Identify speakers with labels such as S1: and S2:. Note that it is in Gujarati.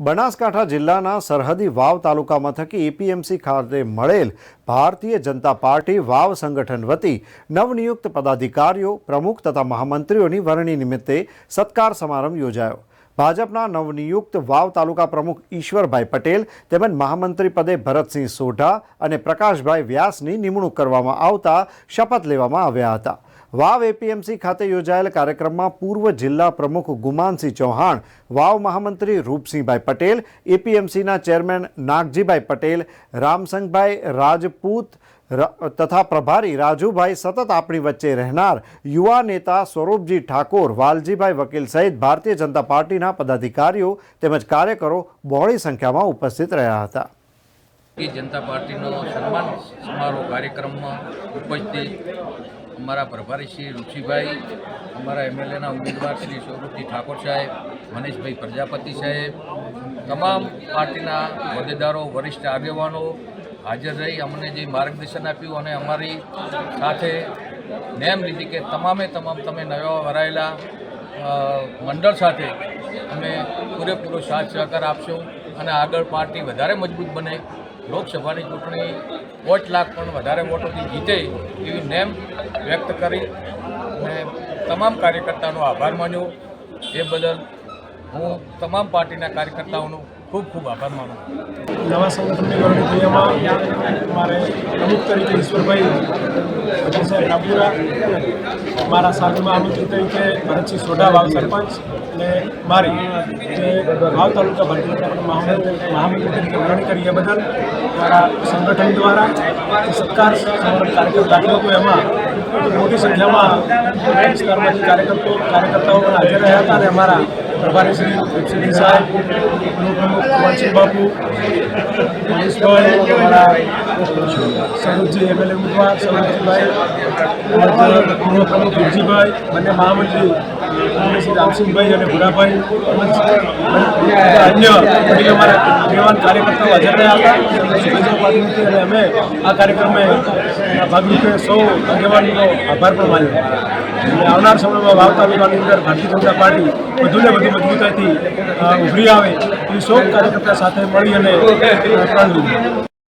S1: બનાસકાંઠા જિલ્લાના સરહદી વાવ તાલુકા મથકે એપીએમસી ખાતે મળેલ ભારતીય જનતા પાર્ટી વાવ સંગઠન વતી નવનિયુક્ત પદાધિકારીઓ, પ્રમુખ તથા મહામંત્રીઓની વરણી નિમિત્તે સત્કાર સમારંભ યોજાયો. ભાજપના નવનિયુક્ત વાવ તાલુકા પ્રમુખ ઈશ્વરભાઈ પટેલ તેમજ મહામંત્રી પદે ભરતસિંહ સોઢા અને પ્રકાશભાઈ વ્યાસની નિમણૂક કરવામાં આવતા શપથ લેવામાં આવ્યા હતા. વાવ એપીએમસી ખાતે યોજાયેલ કાર્યક્રમમાં પૂર્વ જિલ્લા પ્રમુખ ગુમાનસિંહ ચૌહાણ, વાવ મહામંત્રી રૂપસિંહભાઈ પટેલ, એપીએમસીના ચેરમેન નાગજીભાઈ પટેલ રામસંગભાઈ રાજપૂત તથા પ્રભારી રાજુભાઈ સતત આપણી વચ્ચે રહેનાર યુવા નેતા સ્વરૂપજી ઠાકોર, વાલજીભાઈ વકીલ સહિત ભારતીય જનતા પાર્ટીના પદાધિકારીઓ તેમજ કાર્યકરો બહોળી સંખ્યામાં ઉપસ્થિત રહ્યા હતા.
S2: ભારતીય જનતા પાર્ટીનો સન્માન સમારોહ કાર્યક્રમમાં ઉપસ્થિત અમારા પ્રભારી શ્રી રુચિભાઈ, અમારા એમએલએના ઉમેદવાર શ્રી સ્વરૂપજી ઠાકોર સાહેબ, મનીષભાઈ પ્રજાપતિ સાહેબ, તમામ પાર્ટીના હોદ્દેદારો, વરિષ્ઠ આગેવાનો હાજર રહી અમને જે માર્ગદર્શન આપ્યું અને અમારી સાથે નેમ લીધી કે તમામે તમામ તમે નવા વરાયેલા મંડળ સાથે અમે પૂરેપૂરો સાથ સહકાર આપશું અને આગળ પાર્ટી વધારે મજબૂત બને લોકસભાની ચૂંટણી પાંચ લાખ પણ વધારે વોટોથી જીતે એવી નેમ વ્યક્ત કરી અને તમામ કાર્યકર્તાનો આભાર માન્યો. એ બદલ હું તમામ પાર્ટીના કાર્યકર્તાઓનો ખૂબ ખૂબ આભાર માનું
S3: નવા સંગઠનની વરણી મારે પ્રમુખ તરીકે ઈશ્વરભાઈ પટેલ સાહેબ મારા સાથમાં આમંત્રિત તરીકે ભરતસિંહ સોઢા વાવ સરપંચ અને મારી જે વાવ તાલુકા પાર્ટી મહામંત્રી તરીકે વરણી કરી એ બદલ મારા સંગઠન દ્વારા સત્કાર કાર્યક્રમ રાખ્યો હતો એમાં મોટી સંખ્યામાં વિસ્તારમાંથી કાર્યકર્તો કાર્યકર્તાઓ પણ હાજર રહ્યા હતા અને અમારા પ્રભારી શ્રી રૂપસિંહજી સાહેબ બાપુ અમારા સરોજજી એમએલએ ઉમેદવાર સરોજીભાઈ પૂર્વ પ્રમુખ ગુરજીભાઈ બંને મહામંત્રી શ્રી રામસિંહભાઈ અને ભુરાભાઈ અન્ય વડીલ આગેવાન કાર્યકર્તાઓ હાજર રહ્યા હતા. અને અમે આ કાર્યક્રમે ભાગરૂપે સૌ આગેવાનનો આભાર પણ માન્યો. અને આવનાર સમયમાં વાવ તાલુકાની અંદર ભારતીય જનતા પાર્ટી વધુને વધુ મજબૂતાઈથી ઉભરી આવે એ સૌ કાર્યકર્તા સાથે મળી અને પ્રણ લીધું.